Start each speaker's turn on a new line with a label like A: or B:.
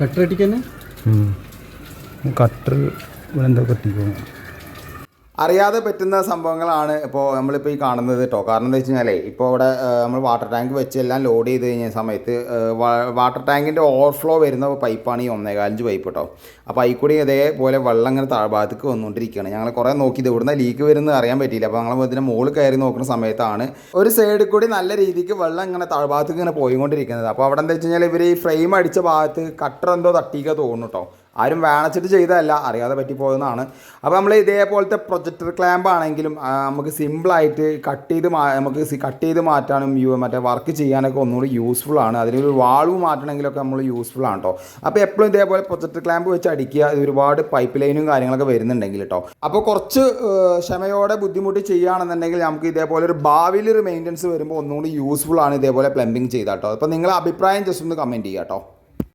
A: കട്ടറടിക്കാൻ
B: cutter ഇവിടെ എന്തോ കത്തിക്കുന്നു
C: അറിയാതെ പറ്റുന്ന സംഭവങ്ങളാണ് ഇപ്പോൾ നമ്മളിപ്പോൾ ഈ കാണുന്നത് കേട്ടോ കാരണം എന്താ വെച്ച് കഴിഞ്ഞാലേ ഇപ്പോൾ ഇവിടെ നമ്മൾ വാട്ടർ ടാങ്ക് വെച്ച് എല്ലാം ലോഡ് ചെയ്ത് കഴിഞ്ഞ സമയത്ത് വാട്ടർ ടാങ്കിന്റെ ഓവർഫ്ലോ വരുന്ന പൈപ്പാണ് ഈ ഒന്നേകാലഞ്ച് പൈപ്പ് കേട്ടോ അപ്പോൾ അതിൽ കൂടി ഇതേപോലെ വെള്ളം ഇങ്ങനെ താഴ്ഭാഗത്തേക്ക് വന്നുകൊണ്ടിരിക്കുകയാണ് ഞങ്ങൾ കുറേ നോക്കി ഇത് ഇവിടുന്ന് ലീക്ക് വരുന്നത് അറിയാൻ പറ്റിയില്ല. അപ്പോൾ ഞങ്ങൾ ഇതിന്റെ മുകളിൽ കയറി നോക്കുന്ന സമയത്താണ് ഒരു സൈഡിൽ കൂടി നല്ല രീതിക്ക് വെള്ളം ഇങ്ങനെ താഴ്ഭാഗത്തേക്ക് ഇങ്ങനെ പോയിക്കൊണ്ടിരിക്കുന്നത്. അപ്പോൾ അവിടെ എന്താ വെച്ച് കഴിഞ്ഞാൽ ഇവർ ഈ ഫ്രെയിം അടിച്ച ഭാഗത്ത് കട്ടർ എന്തോ തട്ടിയൊക്കെ തോന്നുന്നു കേട്ടോ ആരും വേണച്ചിട്ട് ചെയ്തതല്ല അറിയാതെ പറ്റിപ്പോയെന്നാണ് അപ്പോൾ നമ്മൾ ഇതേപോലത്തെ പ്രൊജക്ടർ ക്ലാമ്പ് ആണെങ്കിലും ആ, നമുക്ക് സിമ്പിളായിട്ട് കട്ട് ചെയ്ത് നമുക്ക് കട്ട് ചെയ്ത് മാറ്റാനും യു- മറ്റേ വർക്ക് ചെയ്യാനൊക്കെ ഒന്നുകൂടി യൂസ്ഫുൾ ആണ്. അതിനൊരു വാൾവ് മാറ്റണമെങ്കിലൊക്കെ നമ്മൾ യൂസ്ഫുൾ ആണ് കേട്ടോ അപ്പോൾ എപ്പോഴും ഇതേപോലെ പ്രൊജക്ടർ ക്ലാമ്പ് വെച്ച് അടിക്കുക ഒരുപാട് പൈപ്പ് ലൈനും കാര്യങ്ങളൊക്കെ വരുന്നുണ്ടെങ്കിൽ കേട്ടോ അപ്പോൾ കുറച്ച് ക്ഷമയോടെ ബുദ്ധിമുട്ടി ചെയ്യുകയാണെന്നുണ്ടെങ്കിൽ നമുക്ക് ഇതേപോലെ ഒരു ഭാവിയിൽ ഒരു മെയിന്റനൻസ് വരുമ്പോൾ ഒന്നുകൂടി യൂസ്ഫുൾ ആണ് ഇതേപോലെ പ്ലംബിങ് ചെയ്താൽ കേട്ടോ അപ്പോൾ നിങ്ങളുടെ അഭിപ്രായം ജസ്റ്റ് ഒന്ന് കമന്റ് ചെയ്യാം കേട്ടോ